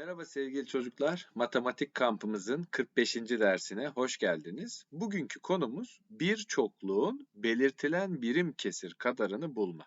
Merhaba sevgili çocuklar. Matematik kampımızın 45. dersine hoş geldiniz. Bugünkü konumuz bir çokluğun belirtilen birim kesir kadarını bulma.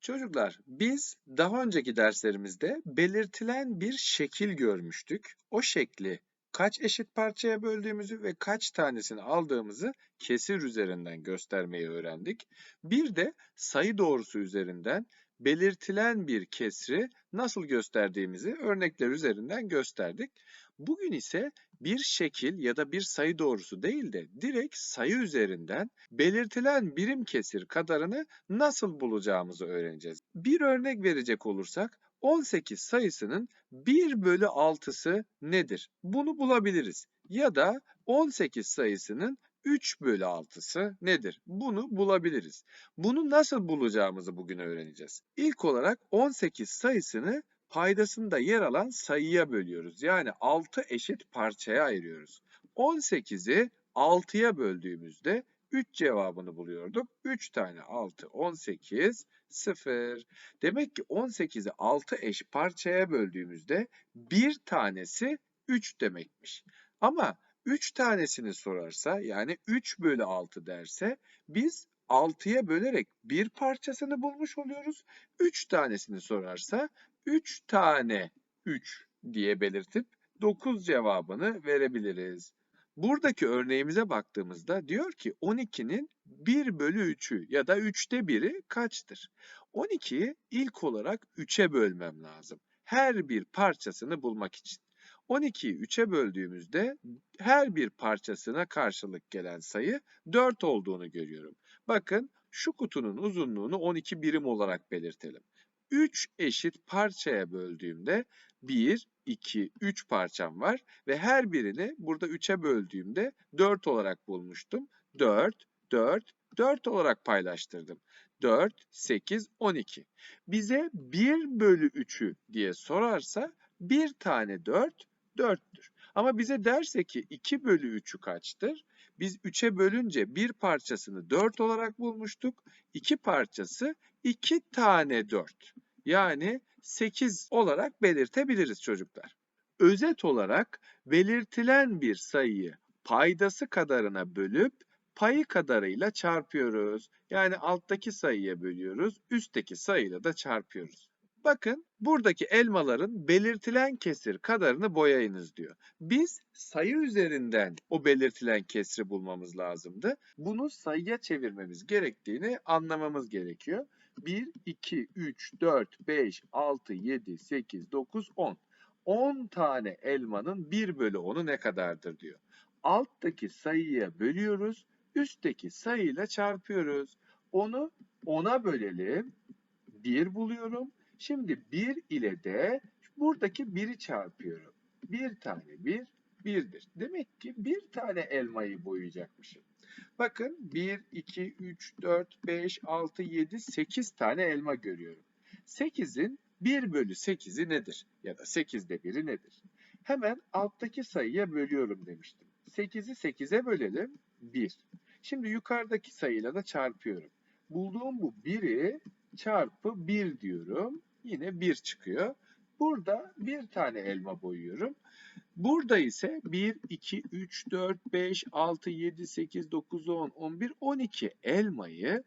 Çocuklar, biz daha önceki derslerimizde belirtilen bir şekil görmüştük. O şekli kaç eşit parçaya böldüğümüzü ve kaç tanesini aldığımızı kesir üzerinden göstermeyi öğrendik. Bir de sayı doğrusu üzerinden belirtilen bir kesri nasıl gösterdiğimizi örnekler üzerinden gösterdik. Bugün ise bir şekil ya da bir sayı doğrusu değil de direkt sayı üzerinden belirtilen birim kesir kadarını nasıl bulacağımızı öğreneceğiz. Bir örnek verecek olursak 18 sayısının 1 bölü 6'sı nedir? Bunu bulabiliriz. Ya da 18 sayısının 3 bölü 6'sı nedir? Bunu bulabiliriz. Bunu nasıl bulacağımızı bugün öğreneceğiz. İlk olarak 18 sayısını paydasında yer alan sayıya bölüyoruz. Yani 6 eşit parçaya ayırıyoruz. 18'i 6'ya böldüğümüzde 3 cevabını buluyorduk. 3 tane 6, 18, 0. Demek ki 18'i 6 eş parçaya böldüğümüzde bir tanesi 3 demekmiş. Ama 3 tanesini sorarsa yani 3 bölü 6 derse biz 6'ya bölerek bir parçasını bulmuş oluyoruz. 3 tanesini sorarsa 3 tane 3 diye belirtip 9 cevabını verebiliriz. Buradaki örneğimize baktığımızda diyor ki 12'nin 1 bölü 3'ü ya da 3'te 1'i kaçtır? 12'yi ilk olarak 3'e bölmem lazım. Her bir parçasını bulmak için. 12'yi 3'e böldüğümüzde her bir parçasına karşılık gelen sayı 4 olduğunu görüyorum. Bakın şu kutunun uzunluğunu 12 birim olarak belirtelim. 3 eşit parçaya böldüğümde 1, 2, 3 parçam var ve her birini burada 3'e böldüğümde 4 olarak bulmuştum. 4, 4, 4 olarak paylaştırdım. 4, 8, 12. Bize 1 bölü 3'ü diye sorarsa bir tane 4, 4'tür. Ama bize derse ki 2 bölü 3'ü kaçtır? Biz 3'e bölünce bir parçasını 4 olarak bulmuştuk. 2 parçası 2 tane 4. Yani 8 olarak belirtebiliriz çocuklar. Özet olarak belirtilen bir sayıyı paydası kadarına bölüp payı kadarıyla çarpıyoruz. Yani alttaki sayıya bölüyoruz, üstteki sayıyla da çarpıyoruz. Bakın buradaki elmaların belirtilen kesir kadarını boyayınız diyor. Biz sayı üzerinden o belirtilen kesri bulmamız lazımdı. Bunu sayıya çevirmemiz gerektiğini anlamamız gerekiyor. 1, 2, 3, 4, 5, 6, 7, 8, 9, 10. 10 tane elmanın 1 bölü 10'u ne kadardır diyor. Alttaki sayıya bölüyoruz, üstteki sayıyla çarpıyoruz. Onu 10'a bölelim, 1 buluyorum. Şimdi 1 ile de buradaki 1'i çarpıyorum. 1 tane 1, 1'dir. Demek ki bir tane elmayı boyayacakmışım. Bakın 1, 2, 3, 4, 5, 6, 7, 8 tane elma görüyorum. 8'in 1 bölü 8'i nedir? Ya da 8'de 1'i nedir? Hemen alttaki sayıya bölüyorum demiştim. 8'i 8'e bölelim. 1. Şimdi yukarıdaki sayıyla da çarpıyorum. Bulduğum bu 1'i çarpı 1 diyorum. Yine 1 çıkıyor. Burada bir tane elma boyuyorum. Burada ise 1, 2, 3, 4, 5, 6, 7, 8, 9, 10, 11, 12 elmayı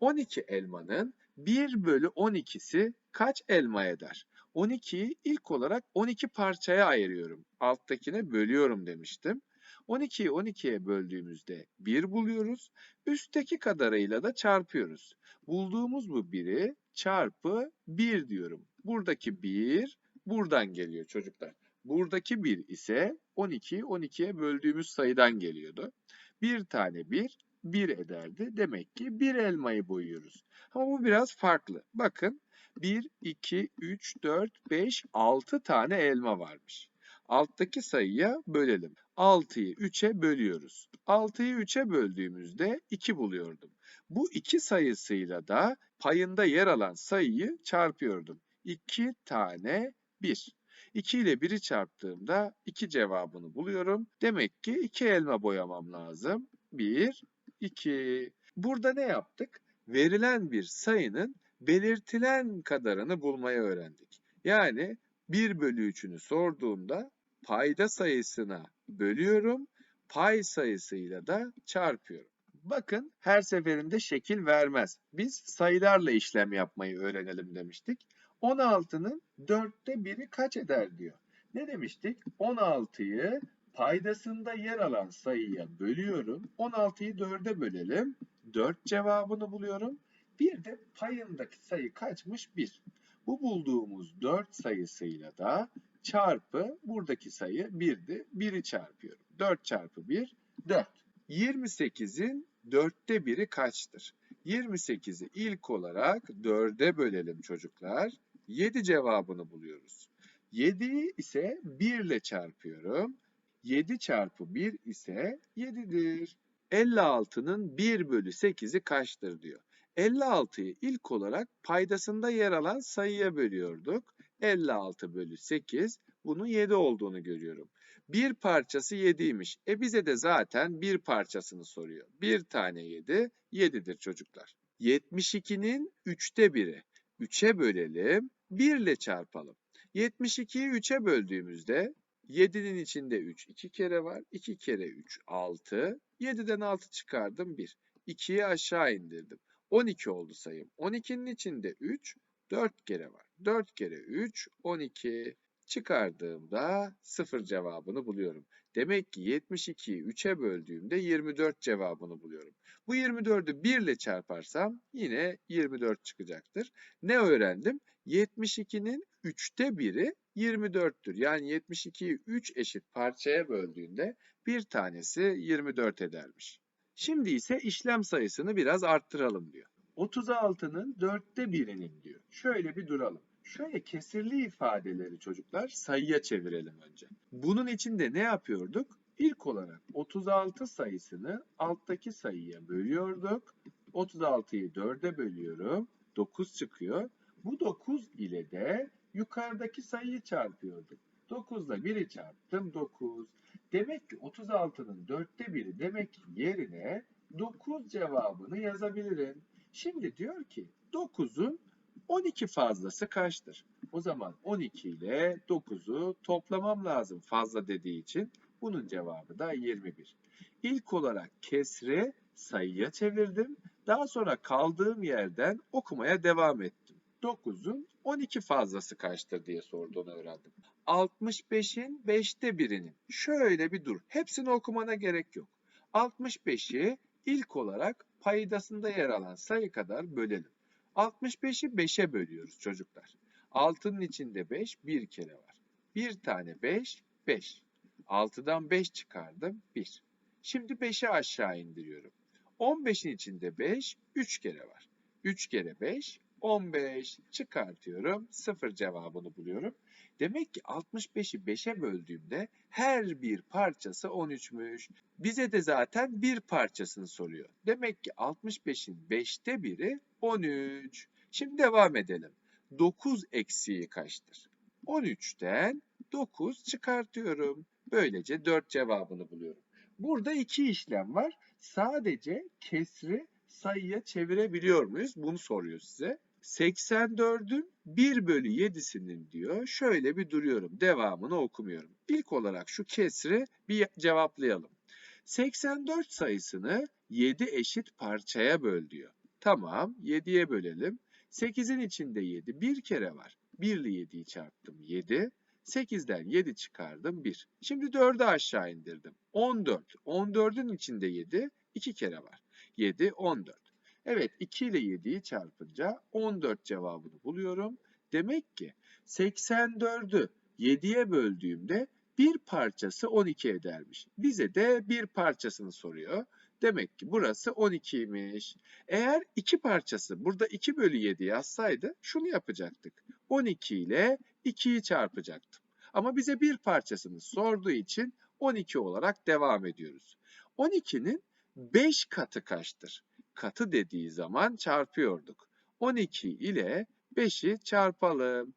12 elmanın 1 bölü 12'si kaç elma eder? 12'yi ilk olarak 12 parçaya ayırıyorum. Alttakine bölüyorum demiştim. 12'yi 12'ye böldüğümüzde 1 buluyoruz. Üstteki kadarıyla da çarpıyoruz. Bulduğumuz bu 1'i çarpı 1 diyorum. Buradaki 1 buradan geliyor çocuklar. Buradaki 1 ise 12'yi 12'ye böldüğümüz sayıdan geliyordu. Bir tane 1, 1 ederdi. Demek ki bir elmayı boyuyoruz. Ama bu biraz farklı. Bakın 1, 2, 3, 4, 5, 6 tane elma varmış. Alttaki sayıya bölelim. 6'yı 3'e bölüyoruz. 6'yı 3'e böldüğümüzde 2 buluyordum. Bu 2 sayısıyla da payında yer alan sayıyı çarpıyordum. 2 tane 1. 2 ile 1'i çarptığımda 2 cevabını buluyorum. Demek ki 2 elma boyamam lazım. 1, 2. Burada ne yaptık? Verilen bir sayının belirtilen kadarını bulmayı öğrendik. Yani 1 bölü 3'ünü sorduğumda payda sayısına bölüyorum. Pay sayısıyla da çarpıyorum. Bakın her seferinde şekil vermez. Biz sayılarla işlem yapmayı öğrenelim demiştik. 16'nın dörtte biri kaç eder diyor. Ne demiştik? 16'yı paydasında yer alan sayıya bölüyorum. 16'yı 4'e bölelim. 4 cevabını buluyorum. Bir de payındaki sayı kaçmış? 1. Bu bulduğumuz 4 sayısıyla da çarpı buradaki sayı 1'di. 1'i çarpıyorum. 4 çarpı 1, 4. 28'in dörtte biri kaçtır? 28'i ilk olarak 4'e bölelim çocuklar. 7 cevabını buluyoruz. 7'yi ise 1 ile çarpıyorum. 7 çarpı 1 ise 7'dir. 56'nın 1 bölü 8'i kaçtır diyor. 56'yı ilk olarak paydasında yer alan sayıya bölüyorduk. 56 bölü 8 bunun 7 olduğunu görüyorum. Bir parçası 7'ymiş. E bize de zaten bir parçasını soruyor. Bir tane 7, 7'dir çocuklar. 72'nin 3'te biri. 3'e bölelim, 1 ile çarpalım. 72'yi 3'e böldüğümüzde 7'nin içinde 3 2 kere var. 2 kere 3 6. 7'den 6 çıkardım 1. 2'yi aşağı indirdim. 12 oldu sayım. 12'nin içinde 3 4 kere var. 4 kere 3 12 çıkardığımda 0 cevabını buluyorum. Demek ki 72'yi 3'e böldüğümde 24 cevabını buluyorum. Bu 24'ü 1 ile çarparsam yine 24 çıkacaktır. Ne öğrendim? 72'nin 3'te biri 24'tür. Yani 72'yi 3 eşit parçaya böldüğünde bir tanesi 24 edermiş. Şimdi ise işlem sayısını biraz arttıralım diyor. 36'nın dörtte birinin diyor. Şöyle bir duralım. Şöyle kesirli ifadeleri çocuklar sayıya çevirelim önce. Bunun için de ne yapıyorduk? İlk olarak 36 sayısını alttaki sayıya bölüyorduk. 36'yı 4'e bölüyorum. 9 çıkıyor. Bu 9 ile de yukarıdaki sayıyı çarpıyorduk. 9 ile 1'i çarptım 9. Demek ki 36'nın dörtte biri demek ki yerine 9 cevabını yazabilirim. Şimdi diyor ki 9'un 12 fazlası kaçtır? O zaman 12 ile 9'u toplamam lazım fazla dediği için. Bunun cevabı da 21. İlk olarak kesri sayıya çevirdim. Daha sonra kaldığım yerden okumaya devam ettim. 9'un 12 fazlası kaçtır diye sorduğunu öğrendim. 65'in 5'te birinin. Şöyle bir dur. Hepsini okumana gerek yok. 65'i ilk olarak paydasında yer alan sayı kadar bölelim. 65'i 5'e bölüyoruz çocuklar. 6'nın içinde 5 bir kere var. Bir tane 5, 5. 6'dan 5 çıkardım 1. Şimdi 5'i aşağı indiriyorum. 15'in içinde 5, 3 kere var. 3 kere 5, 15 çıkartıyorum. 0 cevabını buluyorum. Demek ki 65'i 5'e böldüğümde her bir parçası 13'müş. Bize de zaten bir parçasını soruyor. Demek ki 65'in 5'te biri 13. Şimdi devam edelim. 9 eksiği kaçtır? 13'ten 9 çıkartıyorum. Böylece 4 cevabını buluyorum. Burada iki işlem var. Sadece kesri sayıya çevirebiliyor muyuz? Bunu soruyor size. 84'ün 1 bölü 7'sinin diyor. Şöyle bir duruyorum. Devamını okumuyorum. İlk olarak şu kesri bir cevaplayalım. 84 sayısını 7 eşit parçaya böl diyor. Tamam 7'ye bölelim. 8'in içinde 7 bir kere var. 1 ile 7'yi çarptım 7. 8'den 7 çıkardım 1. Şimdi 4'ü aşağı indirdim. 14. 14'ün içinde 7 2 kere var. 7 14. Evet 2 ile 7'yi çarpınca 14 cevabını buluyorum. Demek ki 84'ü 7'ye böldüğümde bir parçası 12 edermiş. Bize de bir parçasını soruyor. Demek ki burası 12'ymiş. Eğer iki parçası burada 2 bölü 7 yazsaydı şunu yapacaktık. 12 ile 2'yi çarpacaktım. Ama bize bir parçasını sorduğu için 12 olarak devam ediyoruz. 12'nin 5 katı kaçtır? Katı dediği zaman çarpıyorduk. 12 ile 5'i çarpalım.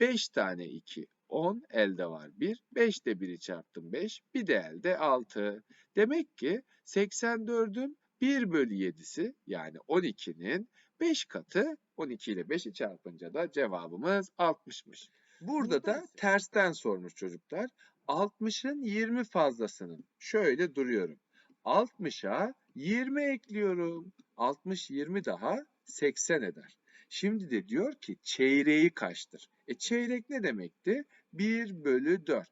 5 tane 2 10 elde var 1. 5 de 1'i çarptım 5. Bir de elde 6. Demek ki 84'ün 1 bölü 7'si yani 12'nin 5 katı 12 ile 5'i çarpınca da cevabımız 60'mış. Burada da tersten sormuş çocuklar. 60'ın 20 fazlasının. Şöyle duruyorum. 60'a 20 ekliyorum. 60 20 daha 80 eder. Şimdi de diyor ki çeyreği kaçtır? E çeyrek ne demekti? 1 bölü 4.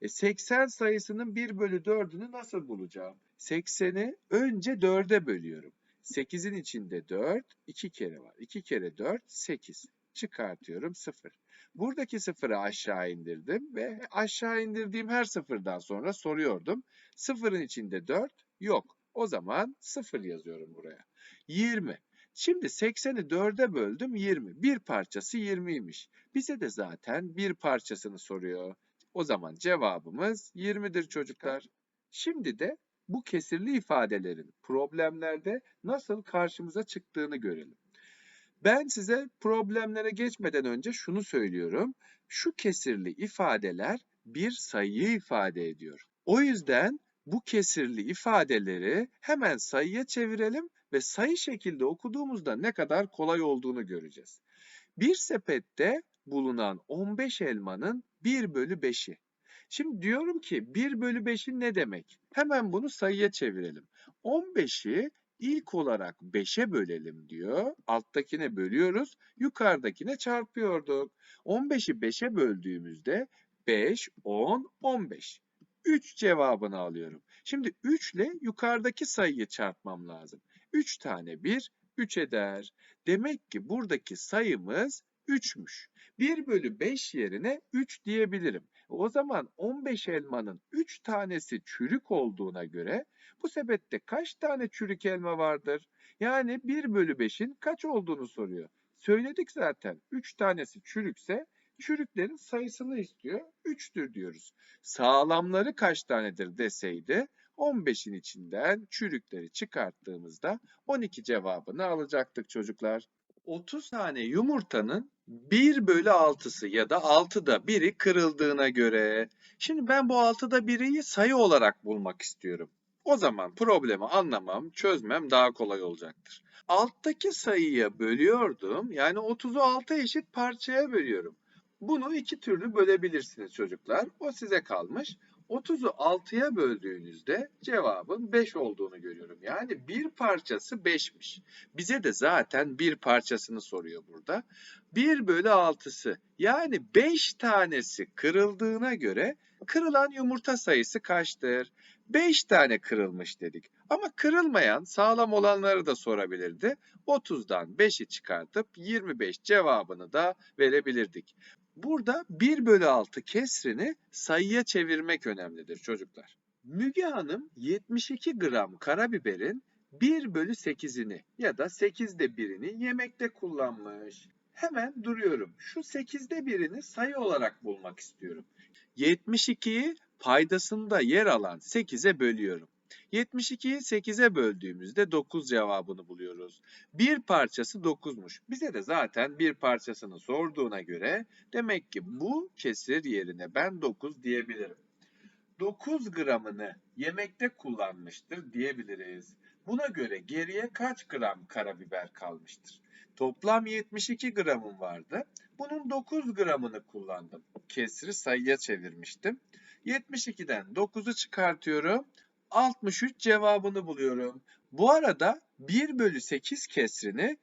E 80 sayısının 1 bölü 4'ünü nasıl bulacağım? 80'i önce 4'e bölüyorum. 8'in içinde 4, 2 kere var. 2 kere 4, 8. Çıkartıyorum 0. Buradaki sıfırı aşağı indirdim ve aşağı indirdiğim her sıfırdan sonra soruyordum. Sıfırın içinde 4 yok. O zaman 0 yazıyorum buraya. 20. Şimdi 80'i 4'e böldüm 20. Bir parçası 20'ymiş. Bize de zaten bir parçasını soruyor. O zaman cevabımız 20'dir çocuklar. Şimdi de bu kesirli ifadelerin problemlerde nasıl karşımıza çıktığını görelim. Ben size problemlere geçmeden önce şunu söylüyorum. Şu kesirli ifadeler bir sayıyı ifade ediyor. O yüzden bu kesirli ifadeleri hemen sayıya çevirelim ve sayı şekilde okuduğumuzda ne kadar kolay olduğunu göreceğiz. Bir sepette bulunan 15 elmanın 1 bölü 5'i. Şimdi diyorum ki 1 bölü 5'in ne demek? Hemen bunu sayıya çevirelim. 15'i ilk olarak 5'e bölelim diyor. Alttakine bölüyoruz. Yukarıdakine çarpıyorduk. 15'i 5'e böldüğümüzde 5, 10, 15. 3 cevabını alıyorum. Şimdi 3 ile yukarıdaki sayıyı çarpmam lazım. 3 tane 1, 3 eder. Demek ki buradaki sayımız 3'müş. 1 bölü 5 yerine 3 diyebilirim. O zaman 15 elmanın 3 tanesi çürük olduğuna göre bu sepette kaç tane çürük elma vardır? Yani 1 bölü 5'in kaç olduğunu soruyor. Söyledik zaten 3 tanesi çürükse çürüklerin sayısını istiyor. 3'tür diyoruz. Sağlamları kaç tanedir deseydi 15'in içinden çürükleri çıkarttığımızda 12 cevabını alacaktık çocuklar. 30 tane yumurtanın 1 bölü 6'sı ya da 6'da 1'i kırıldığına göre şimdi ben bu 6'da 1'i sayı olarak bulmak istiyorum. O zaman problemi anlamam, çözmem daha kolay olacaktır. Alttaki sayıya bölüyordum. Yani 30'u 6 eşit parçaya bölüyorum. Bunu iki türlü bölebilirsiniz çocuklar. O size kalmış. 30'u 6'ya böldüğünüzde cevabın 5 olduğunu görüyorum. Yani bir parçası 5'miş. Bize de zaten bir parçasını soruyor burada. 1 bölü 6'sı yani 5 tanesi kırıldığına göre kırılan yumurta sayısı kaçtır? 5 tane kırılmış dedik. Ama kırılmayan sağlam olanları da sorabilirdi. 30'dan 5'i çıkartıp 25 cevabını da verebilirdik. Burada 1 bölü 6 kesrini sayıya çevirmek önemlidir çocuklar. Müge Hanım 72 gram karabiberin 1 bölü 8'ini ya da 8'de 1'ini yemekte kullanmış. Hemen duruyorum. Şu 8'de birini sayı olarak bulmak istiyorum. 72'yi paydasında yer alan 8'e bölüyorum. 72'yi 8'e böldüğümüzde 9 cevabını buluyoruz. Bir parçası 9'muş. Bize de zaten bir parçasını sorduğuna göre demek ki bu kesir yerine ben 9 diyebilirim. 9 gramını yemekte kullanmıştır diyebiliriz. Buna göre geriye kaç gram karabiber kalmıştır? Toplam 72 gramım vardı. Bunun 9 gramını kullandım. Kesri sayıya çevirmiştim. 72'den 9'u çıkartıyorum. 63 cevabını buluyorum. Bu arada 1 bölü 8 kesrini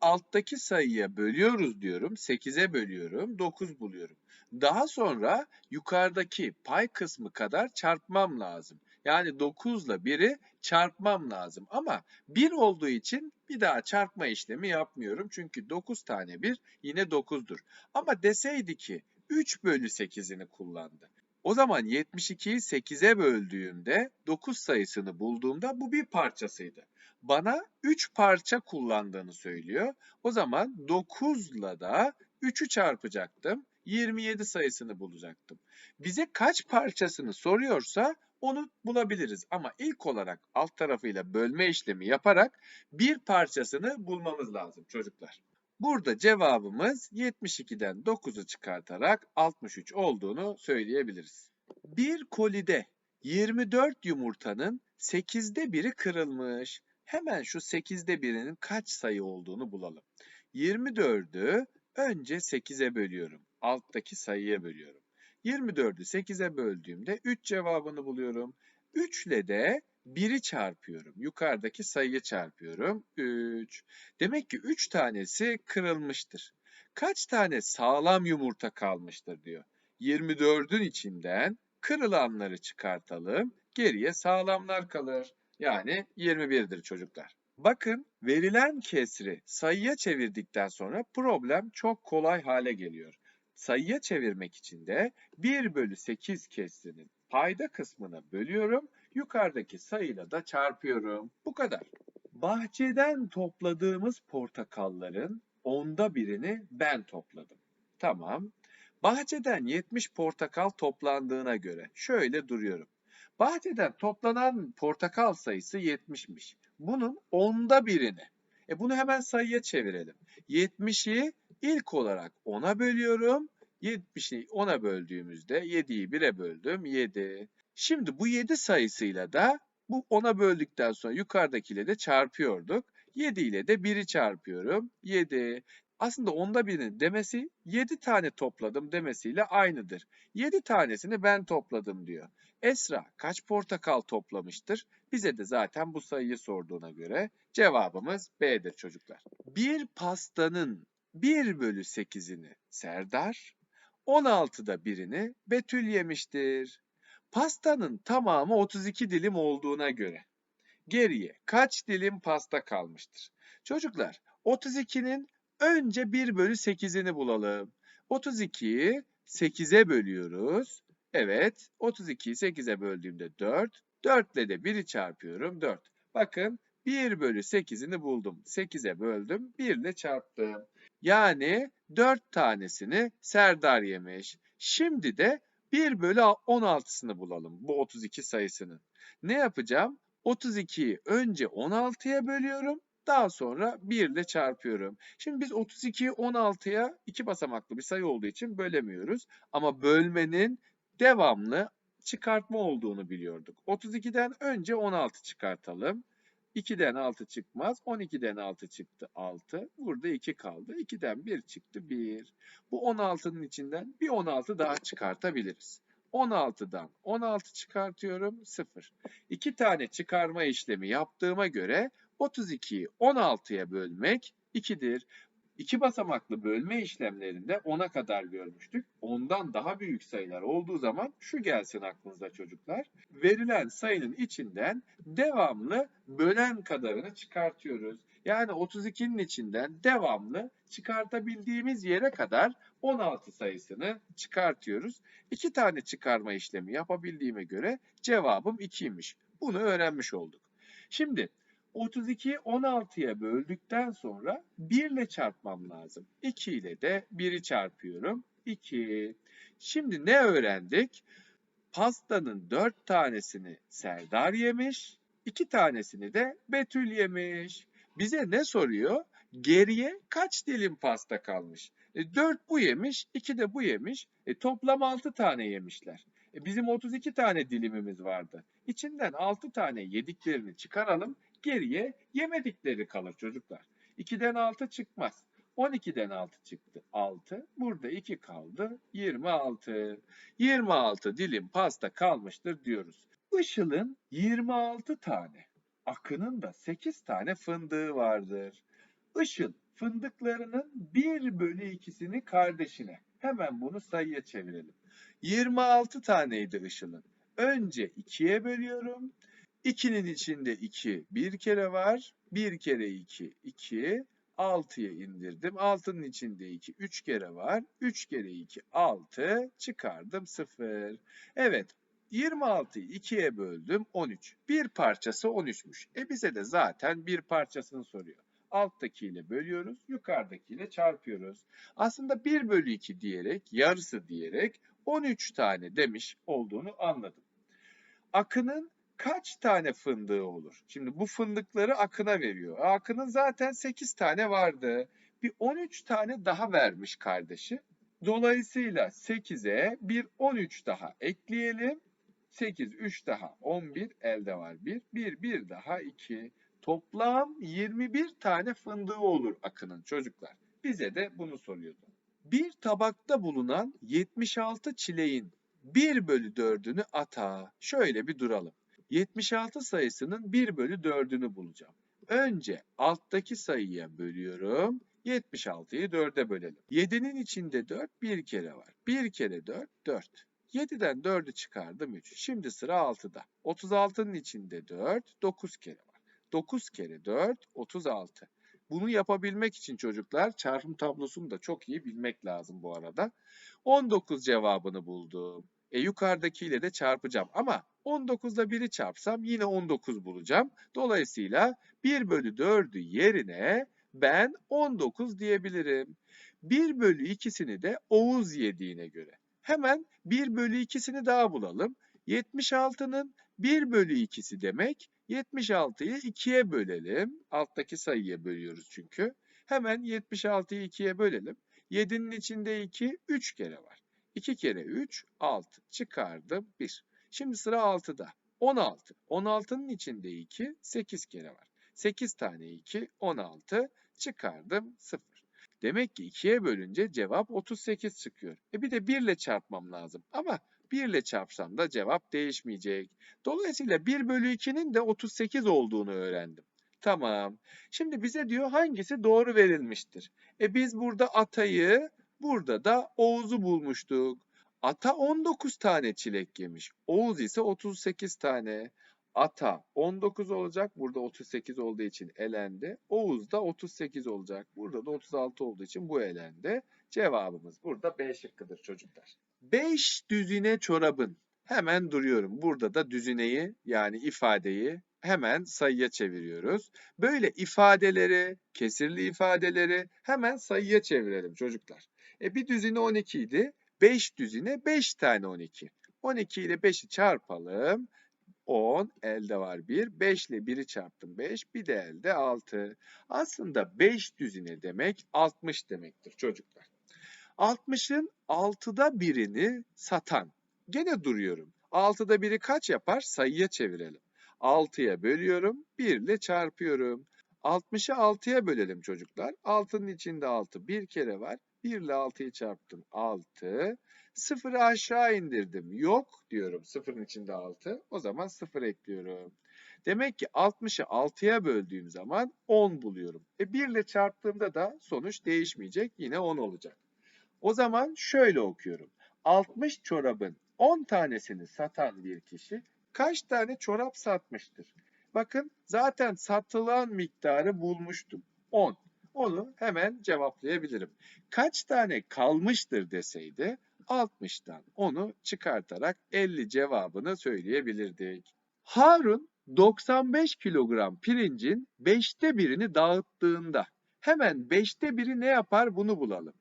alttaki sayıya bölüyoruz diyorum. 8'e bölüyorum. 9 buluyorum. Daha sonra yukarıdaki pay kısmı kadar çarpmam lazım. Yani 9 ile 1'i çarpmam lazım. Ama 1 olduğu için bir daha çarpma işlemi yapmıyorum. Çünkü 9 tane 1 yine 9'dur. Ama deseydi ki 3 bölü 8'ini kullandı. O zaman 72'yi 8'e böldüğümde 9 sayısını bulduğumda bu bir parçasıydı. Bana 3 parça kullandığını söylüyor. O zaman 9 ile da 3'ü çarpacaktım. 27 sayısını bulacaktım. Bize kaç parçasını soruyorsa onu bulabiliriz. Ama ilk olarak alt tarafıyla bölme işlemi yaparak bir parçasını bulmamız lazım çocuklar. Burada cevabımız 72'den 9'u çıkartarak 63 olduğunu söyleyebiliriz. Bir kolide 24 yumurtanın 8'de biri kırılmış. Hemen şu 8'de birinin kaç sayı olduğunu bulalım. 24'ü önce 8'e bölüyorum. alttaki sayıya bölüyorum. 24'ü 8'e böldüğümde 3 cevabını buluyorum. 3 ile de 1'i çarpıyorum. Yukarıdaki sayıyı çarpıyorum. 3. Demek ki 3 tanesi kırılmıştır. Kaç tane sağlam yumurta kalmıştır diyor. 24'ün içinden kırılanları çıkartalım. Geriye sağlamlar kalır. Yani 21'dir çocuklar. Bakın verilen kesri sayıya çevirdikten sonra problem çok kolay hale geliyor. Sayıya çevirmek için de 1 bölü 8 kesrinin payda kısmına bölüyorum. Yukarıdaki sayıyla da çarpıyorum. Bu kadar. Bahçeden topladığımız portakalların onda birini ben topladım. Tamam. Bahçeden 70 portakal toplandığına göre şöyle duruyorum. Bahçeden toplanan portakal sayısı 70'miş. Bunun onda birini. E bunu hemen sayıya çevirelim. 70'i ilk olarak 10'a bölüyorum. 70'i 10'a böldüğümüzde 7'yi 1'e böldüm 7. Şimdi bu 7 sayısıyla da bu 10'a böldükten sonra yukarıdakiyle de çarpıyorduk. 7 ile de 1'i çarpıyorum. 7. Aslında onda birinin demesi 7 tane topladım demesiyle aynıdır. 7 tanesini ben topladım diyor. Esra kaç portakal toplamıştır? Bize de zaten bu sayıyı sorduğuna göre cevabımız B'dir çocuklar. Bir pastanın 1 bölü 8'ini Serdar, 16'da birini Betül yemiştir. Pastanın tamamı 32 dilim olduğuna göre geriye kaç dilim pasta kalmıştır? Çocuklar 32'nin önce 1 bölü 8'ini bulalım. 32'yi 8'e bölüyoruz. Evet 32'yi 8'e böldüğümde 4. 4 ile de 1'i çarpıyorum 4. Bakın 1 bölü 8'ini buldum. 8'e böldüm 1 ile çarptım. Yani 4 tanesini Serdar yemiş. Şimdi de 1 bölü 16'sını bulalım bu 32 sayısının. Ne yapacağım? 32'yi önce 16'ya bölüyorum. Daha sonra 1 ile çarpıyorum. Şimdi biz 32'yi 16'ya iki basamaklı bir sayı olduğu için bölemiyoruz. Ama bölmenin devamlı çıkartma olduğunu biliyorduk. 32'den önce 16 çıkartalım. 2'den 6 çıkmaz. 12'den 6 çıktı 6. Burada 2 kaldı. 2'den 1 çıktı 1. Bu 16'nın içinden bir 16 daha çıkartabiliriz. 16'dan 16 çıkartıyorum 0. 2 tane çıkarma işlemi yaptığıma göre 32'yi 16'ya bölmek 2'dir. İki basamaklı bölme işlemlerinde 10'a kadar görmüştük. Ondan daha büyük sayılar olduğu zaman şu gelsin aklınıza çocuklar. Verilen sayının içinden devamlı bölen kadarını çıkartıyoruz. Yani 32'nin içinden devamlı çıkartabildiğimiz yere kadar 16 sayısını çıkartıyoruz. İki tane çıkarma işlemi yapabildiğime göre cevabım 2'ymiş. Bunu öğrenmiş olduk. Şimdi 32'yi 16'ya böldükten sonra 1 ile çarpmam lazım. 2 ile de 1'i çarpıyorum. 2. Şimdi ne öğrendik? Pastanın 4 tanesini Serdar yemiş, 2 tanesini de Betül yemiş. Bize ne soruyor? Geriye kaç dilim pasta kalmış? E, 4 bu yemiş, 2 de bu yemiş. E, toplam 6 tane yemişler. E, bizim 32 tane dilimimiz vardı. İçinden 6 tane yediklerini çıkaralım. Geriye yemedikleri kalır çocuklar. 2'den 6 çıkmaz. 12'den 6 çıktı 6. Burada 2 kaldı 26. 26 dilim pasta kalmıştır diyoruz. Işıl'ın 26 tane, Akın'ın da 8 tane fındığı vardır. Işıl fındıklarının 1 bölü 2'sini kardeşine. Hemen bunu sayıya çevirelim. 26 taneydi Işıl'ın. Önce 2'ye bölüyorum. 2'nin içinde 2 bir kere var. 1 kere 2 2. 6'ya indirdim. 6'nın içinde 2 3 kere var. 3 kere 2 6 çıkardım 0. Evet 26'yı 2'ye böldüm 13. Bir parçası 13'müş. E bize de zaten bir parçasını soruyor. Alttakiyle bölüyoruz, yukarıdakiyle çarpıyoruz. Aslında 1 bölü 2 diyerek, yarısı diyerek 13 tane demiş olduğunu anladım. Akının kaç tane fındığı olur? Şimdi bu fındıkları Akın'a veriyor. Akın'ın zaten 8 tane vardı. Bir 13 tane daha vermiş kardeşi. Dolayısıyla 8'e bir 13 daha ekleyelim. 8, 3 daha 11 elde var 1. 1, 1 daha 2. Toplam 21 tane fındığı olur Akın'ın çocuklar. Bize de bunu soruyordu. Bir tabakta bulunan 76 çileğin 1 bölü 4'ünü ata. Şöyle bir duralım. 76 sayısının 1 bölü 4'ünü bulacağım. Önce alttaki sayıya bölüyorum. 76'yı 4'e bölelim. 7'nin içinde 4 bir kere var. 1 kere 4, 4. 7'den 4'ü çıkardım 3. Şimdi sıra 6'da. 36'nın içinde 4, 9 kere var. 9 kere 4, 36. Bunu yapabilmek için çocuklar çarpım tablosunu da çok iyi bilmek lazım bu arada. 19 cevabını buldum. E yukarıdakiyle de çarpacağım ama 19'da 1'i çarpsam yine 19 bulacağım. Dolayısıyla 1 bölü 4'ü yerine ben 19 diyebilirim. 1 bölü 2'sini de Oğuz yediğine göre. Hemen 1 bölü 2'sini daha bulalım. 76'nın 1 bölü 2'si demek 76'yı 2'ye bölelim. Alttaki sayıya bölüyoruz çünkü. Hemen 76'yı 2'ye bölelim. 7'nin içinde 2, 3 kere var. 2 kere 3, 6. Çıkardım 1. Şimdi sıra 6'da. 16. 16'nın içinde 2, 8 kere var. 8 tane 2, 16. Çıkardım 0. Demek ki 2'ye bölünce cevap 38 çıkıyor. E bir de 1 ile çarpmam lazım. Ama 1 ile çarpsam da cevap değişmeyecek. Dolayısıyla 1 bölü 2'nin de 38 olduğunu öğrendim. Tamam. Şimdi bize diyor hangisi doğru verilmiştir. E biz burada Atay'ı, burada da Oğuz'u bulmuştuk. Ata 19 tane çilek yemiş. Oğuz ise 38 tane. Ata 19 olacak. Burada 38 olduğu için elendi. Oğuz da 38 olacak. Burada da 36 olduğu için bu elendi. Cevabımız burada B şıkkıdır çocuklar. 5 düzine çorabın. Hemen duruyorum. Burada da düzineyi yani ifadeyi hemen sayıya çeviriyoruz. Böyle ifadeleri, kesirli ifadeleri hemen sayıya çevirelim çocuklar. E bir düzine 12 idi. 5 düzine 5 tane 12. 12 ile 5'i çarpalım. 10, elde var 1. 5 ile 1'i çarptım 5, bir de elde 6. Aslında 5 düzine demek 60 demektir çocuklar. 60'ın 6'da birini satan. Gene duruyorum. 6'da biri kaç yapar? Sayıya çevirelim. 6'ya bölüyorum, 1 ile çarpıyorum. 60'ı 6'ya bölelim çocuklar. 6'nın içinde 6 bir kere var. 1 ile 6'yı çarptım 6. 0'ı aşağı indirdim. Yok diyorum 0'ın içinde 6. O zaman 0 ekliyorum. Demek ki 60'ı 6'ya böldüğüm zaman 10 buluyorum. E 1 ile çarptığımda da sonuç değişmeyecek. Yine 10 olacak. O zaman şöyle okuyorum. 60 çorabın 10 tanesini satan bir kişi kaç tane çorap satmıştır? Bakın zaten satılan miktarı bulmuştum. 10. Onu hemen cevaplayabilirim. Kaç tane kalmıştır deseydi 60'tan onu çıkartarak 50 cevabını söyleyebilirdik. Harun 95 kilogram pirincin 5'te birini dağıttığında hemen 5'te biri ne yapar bunu bulalım.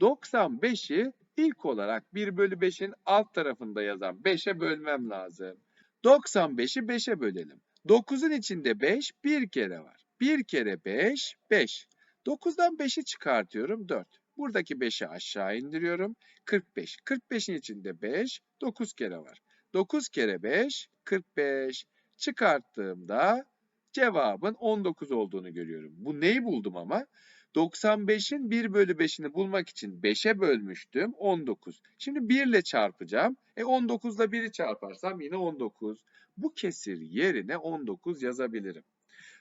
95'i ilk olarak 1 bölü 5'in alt tarafında yazan 5'e bölmem lazım. 95'i 5'e bölelim. 9'un içinde 5 bir kere var. 1 kere 5, 5. 9'dan 5'i çıkartıyorum 4. Buradaki 5'i aşağı indiriyorum. 45. 45'in içinde 5, 9 kere var. 9 kere 5, 45. Çıkarttığımda cevabın 19 olduğunu görüyorum. Bu neyi buldum ama? 95'in 1 bölü 5'ini bulmak için 5'e bölmüştüm 19. Şimdi 1 ile çarpacağım. E 19 ile 1'i çarparsam yine 19. Bu kesir yerine 19 yazabilirim.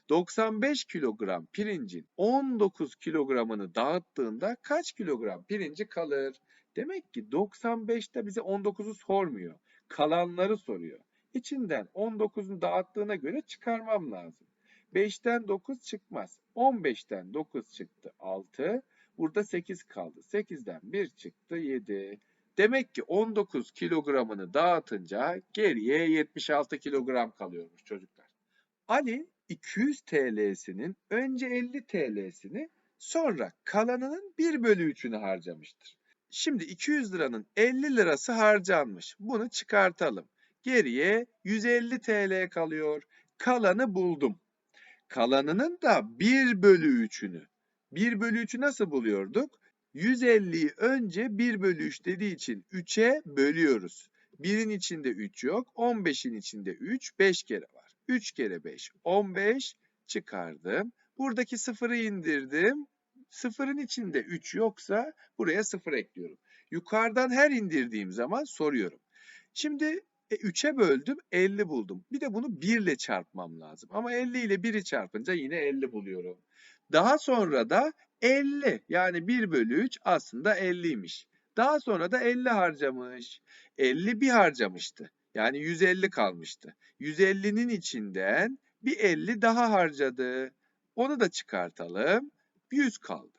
95 kilogram pirincin 19 kilogramını dağıttığında kaç kilogram pirinci kalır? Demek ki 95'te bize 19'u sormuyor. Kalanları soruyor. İçinden 19'un dağıttığına göre çıkarmam lazım. 5'ten 9 çıkmaz. 15'ten 9 çıktı 6. Burada 8 kaldı. 8'den 1 çıktı 7. Demek ki 19 kilogramını dağıtınca geriye 76 kilogram kalıyormuş çocuklar. Ali 200 TL'sinin önce 50 TL'sini sonra kalanının 1 bölü 3'ünü harcamıştır. Şimdi 200 liranın 50 lirası harcanmış. Bunu çıkartalım. Geriye 150 TL kalıyor. Kalanı buldum. Kalanının da 1 bölü 3'ünü. 1 bölü 3'ü nasıl buluyorduk? 150'yi önce 1 bölü 3 dediği için 3'e bölüyoruz. 1'in içinde 3 yok. 15'in içinde 3, 5 kere var. 3 kere 5, 15 çıkardım. Buradaki sıfırı indirdim. Sıfırın içinde 3 yoksa buraya 0 ekliyorum. Yukarıdan her indirdiğim zaman soruyorum. Şimdi e, 3'e böldüm 50 buldum. Bir de bunu 1 ile çarpmam lazım. Ama 50 ile 1'i çarpınca yine 50 buluyorum. Daha sonra da 50 yani 1 bölü 3 aslında 50'ymiş. Daha sonra da 50 harcamış. 50 bir harcamıştı. Yani 150 kalmıştı. 150'nin içinden bir 50 daha harcadı. Onu da çıkartalım. 100 kaldı.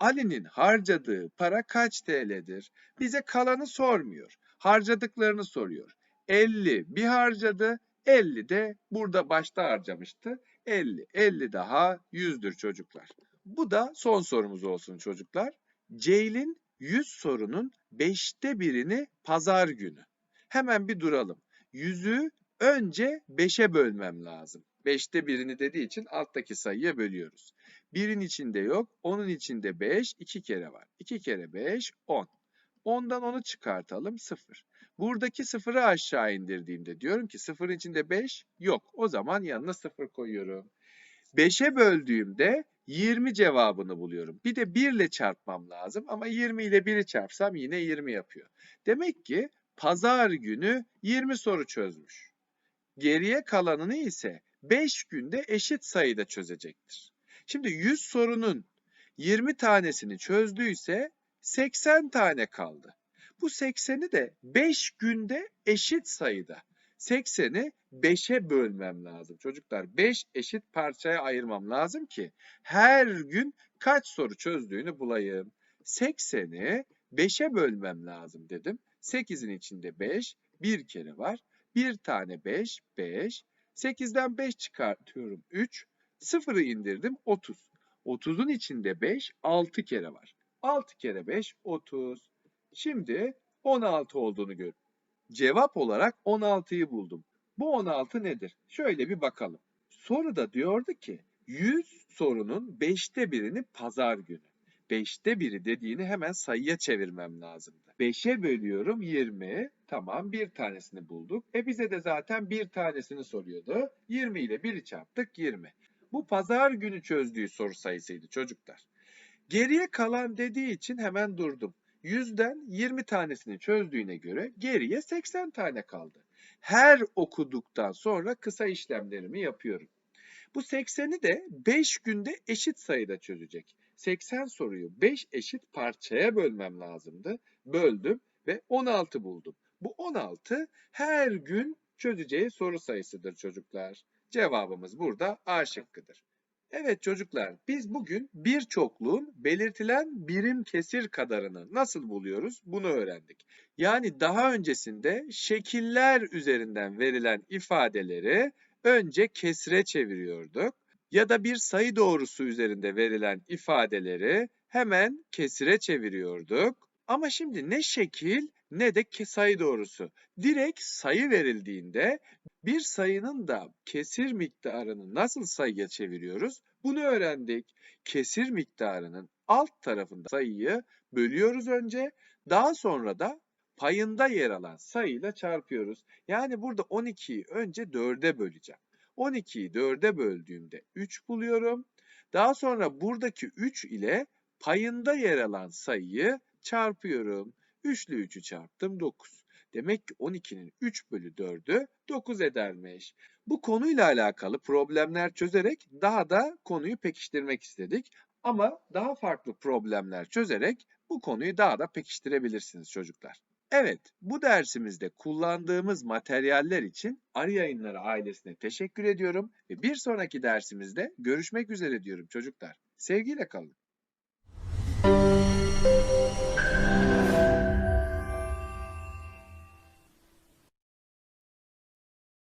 Ali'nin harcadığı para kaç TL'dir? Bize kalanı sormuyor. Harcadıklarını soruyor. 50 bir harcadı. 50 de burada başta harcamıştı. 50. 50 daha 100'dür çocuklar. Bu da son sorumuz olsun çocuklar. Ceylin 100 sorunun 5'te birini pazar günü. Hemen bir duralım. 100'ü önce 5'e bölmem lazım. 5'te birini dediği için alttaki sayıya bölüyoruz. 1'in içinde yok, onun içinde 5, 2 kere var. 2 kere 5, 10. 10'dan 10'u çıkartalım, 0. Buradaki 0'ı aşağı indirdiğimde diyorum ki 0'ın içinde 5 yok. O zaman yanına 0 koyuyorum. 5'e böldüğümde 20 cevabını buluyorum. Bir de 1 ile çarpmam lazım ama 20 ile 1'i çarpsam yine 20 yapıyor. Demek ki pazar günü 20 soru çözmüş. Geriye kalanını ise 5 günde eşit sayıda çözecektir. Şimdi 100 sorunun 20 tanesini çözdüyse 80 tane kaldı. Bu 80'i de 5 günde eşit sayıda. 80'i 5'e bölmem lazım. Çocuklar 5 eşit parçaya ayırmam lazım ki her gün kaç soru çözdüğünü bulayım. 80'i 5'e bölmem lazım dedim. 8'in içinde 5 bir kere var. Bir tane 5, 5. 8'den 5 çıkartıyorum 3. 0'ı indirdim 30. 30'un içinde 5, 6 kere var. 6 kere 5, 30. Şimdi 16 olduğunu gör. Cevap olarak 16'yı buldum. Bu 16 nedir? Şöyle bir bakalım. Soruda diyordu ki 100 sorunun 5'te birini pazar günü. 5'te biri dediğini hemen sayıya çevirmem lazımdı. 5'e bölüyorum 20. Tamam bir tanesini bulduk. E bize de zaten bir tanesini soruyordu. 20 ile 1'i çarptık 20. Bu pazar günü çözdüğü soru sayısıydı çocuklar. Geriye kalan dediği için hemen durdum. 100'den 20 tanesini çözdüğüne göre geriye 80 tane kaldı. Her okuduktan sonra kısa işlemlerimi yapıyorum. Bu 80'i de 5 günde eşit sayıda çözecek. 80 soruyu 5 eşit parçaya bölmem lazımdı. Böldüm ve 16 buldum. Bu 16 her gün çözeceği soru sayısıdır çocuklar. Cevabımız burada A şıkkıdır. Evet çocuklar, biz bugün bir çokluğun belirtilen birim kesir kadarını nasıl buluyoruz bunu öğrendik. Yani daha öncesinde şekiller üzerinden verilen ifadeleri önce kesre çeviriyorduk ya da bir sayı doğrusu üzerinde verilen ifadeleri hemen kesire çeviriyorduk. Ama şimdi ne şekil ne de sayı doğrusu. Direkt sayı verildiğinde bir sayının da kesir miktarını nasıl sayıya çeviriyoruz? Bunu öğrendik. Kesir miktarının alt tarafında sayıyı bölüyoruz önce. Daha sonra da payında yer alan sayıyla çarpıyoruz. Yani burada 12'yi önce 4'e böleceğim. 12'yi 4'e böldüğümde 3 buluyorum. Daha sonra buradaki 3 ile payında yer alan sayıyı çarpıyorum. 3 ile 3'ü çarptım 9. Demek ki 12'nin 3 bölü 4'ü 9 edermiş. Bu konuyla alakalı problemler çözerek daha da konuyu pekiştirmek istedik. Ama daha farklı problemler çözerek bu konuyu daha da pekiştirebilirsiniz çocuklar. Evet, bu dersimizde kullandığımız materyaller için Arı Yayınları ailesine teşekkür ediyorum ve bir sonraki dersimizde görüşmek üzere diyorum çocuklar. Sevgiyle kalın.